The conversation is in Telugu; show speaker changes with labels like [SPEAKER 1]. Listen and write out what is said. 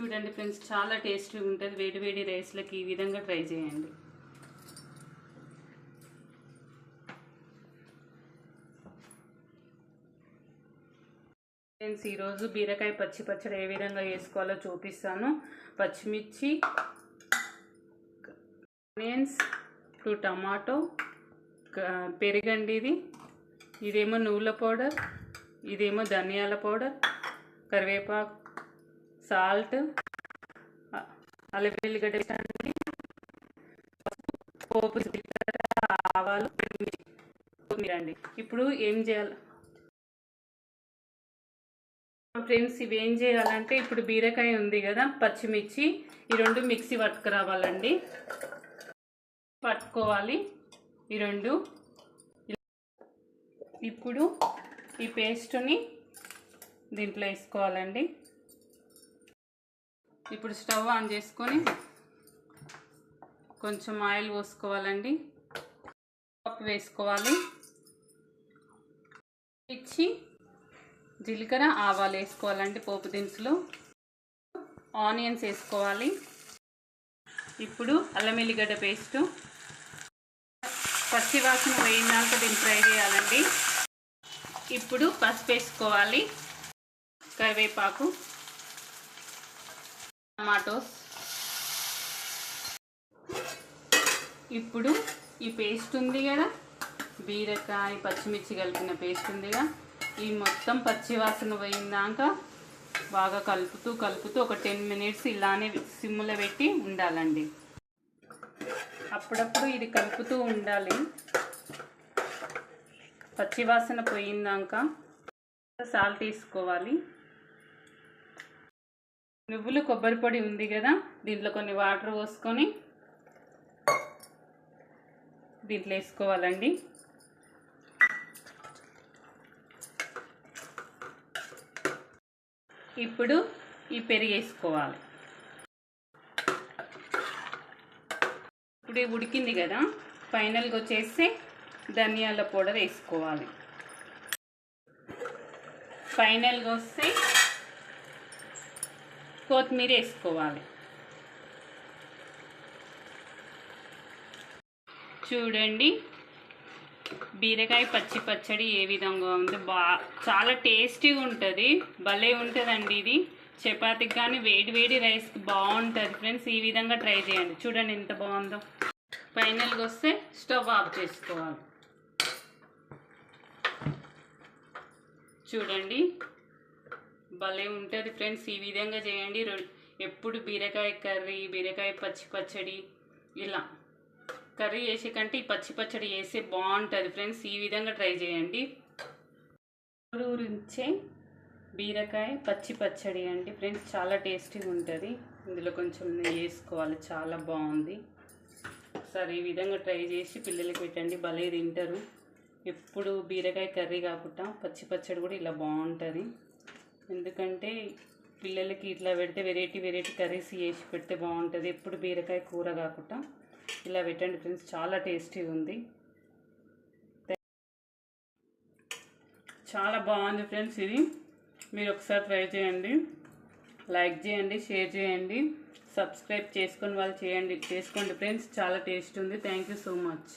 [SPEAKER 1] చూడండి ఫ్రెండ్స్ చాలా టేస్టీ ఉంటుంది. వేడి వేడి రైస్లకి ఈ విధంగా ట్రై చేయండి. ఫ్రెండ్స్ ఈరోజు బీరకాయ పచ్చి పచ్చడి ఏ విధంగా వేసుకోవాలో చూపిస్తాను. పచ్చిమిర్చి ఆనియన్స్ టూ టమాటో క- పెరుగండి ఇది. ఇదేమో నువ్వుల పౌడర్ ఇదేమో ధనియాల పౌడర్ కరివేపాకు సాల్ట్ అల్లం వెల్లిగడ్డ వేసండి పోపు ఆవాలు మీరండి ఇప్పుడు ఏం చేయాలి? ఫ్రెండ్స్ ఇవి ఏం చేయాలంటే ఇప్పుడు బీరకాయ ఉంది కదా పచ్చిమిర్చి ఈ రెండు మిక్సీ పట్టుకురావాలండి. పట్టుకోవాలి ఈ రెండు. ఇప్పుడు ఈ పేస్ట్ని దీంట్లో వేసుకోవాలండి. ఇప్పుడు స్టవ్ ఆన్ చేసుకొని కొంచెం ఆయిల్ పోసుకోవాలండి. పప్పు వేసుకోవాలి. ఇచ్చి జీలకర్ర ఆవాలు వేసుకోవాలండి పోపు దినుసులు. ఆనియన్స్ వేసుకోవాలి. ఇప్పుడు అల్లం ఎల్లిగడ్డ పేస్టు. పచ్చి వాసన వేయినాక దీన్ని ఫ్రై చేయాలండి. ఇప్పుడు పసుపు వేసుకోవాలి. కరివేపాకు. టమాటోస్. ఇప్పుడు ఈ పేస్ట్ ఉంది కదా బీరకాయ పచ్చిమిర్చి కలిపిన పేస్ట్ ఉందిగా ఈ మొత్తం పచ్చివాసన పోయిందాక బాగా కలుపుతూ కలుపుతూ ఒక టెన్ మినిట్స్ ఇలానే సిమ్లో పెట్టి ఉండాలండి. అప్పుడప్పుడు ఇది కలుపుతూ ఉండాలి. పచ్చివాసన పోయిందాక సాల్ట్ వేసుకోవాలి. నువ్వులు కొబ్బరి పొడి ఉంది కదా దీంట్లో కొన్ని వాటర్ పోసుకొని దీంట్లో వేసుకోవాలండి. ఇప్పుడు ఈ పెరుగు వేసుకోవాలి. ఇప్పుడు ఉడికింది కదా ఫైనల్గా వచ్చేసి ధనియాల పౌడర్ వేసుకోవాలి. ఫైనల్గా వస్తే కొత్తిమీర వేసుకోవాలి చూడండి. బీరకాయ పచ్చి పచ్చడి ఏ విధంగా ఉంది బా చాలా టేస్టీగా ఉంటుంది. భలే ఉంటుందండి ఇది. చపాతీకి కానీ వేడి వేడి రైస్కి బాగుంటుంది ఫ్రెండ్స్ ఈ విధంగా ట్రై చేయండి. చూడండి ఎంత బాగుందో. ఫైనల్గా వస్తే స్టవ్ ఆఫ్ చేసుకోవాలి. చూడండి. భలే ఉంటుంది ఫ్రెండ్స్. ఈ విధంగా చేయండి. రొ- ఎప్పుడు బీరకాయ కర్రీ బీరకాయ పచ్చి పచ్చడి ఇలా కర్రీ చేసే కంటే ఈ పచ్చి పచ్చడి చేస్తే బాగుంటుంది ఫ్రెండ్స్. ఈ విధంగా ట్రై చేయండి. ఊరించే బీరకాయ పచ్చి పచ్చడి అండి ఫ్రెండ్స్. చాలా టేస్టీగా ఉంటుంది. ఇందులో కొంచెం నెయ్యి వేసుకోవాలి. చాలా బాగుంది. ఒకసారి ఈ విధంగా ట్రై చేసి పిల్లలకి పెట్టండి. భలే తింటారు. ఎప్పుడు బీరకాయ కర్రీ కాకుండా పచ్చి పచ్చడి కూడా ఇలా బాగుంటుంది. ఎందుకంటే పిల్లలకి ఇట్లా పెడితే వెరైటీ వెరైటీ కర్రీస్ చేసి పెడితే బాగుంటుంది. ఎప్పుడు బీరకాయ కూర కాకుండా ఇలా పెట్టండి ఫ్రెండ్స్ చాలా టేస్టీగా ఉంది. చాలా బాగుంది ఫ్రెండ్స్ ఇది. మీరు ఒకసారి ట్రై చేయండి. లైక్ చేయండి షేర్ చేయండి. సబ్స్క్రైబ్ చేసుకొని వాళ్ళు చేయండి చేసుకోండి ఫ్రెండ్స్. చాలా టేస్ట్ ఉంది. Thank you so much